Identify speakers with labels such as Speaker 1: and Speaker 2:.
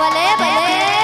Speaker 1: ભલે ભલે.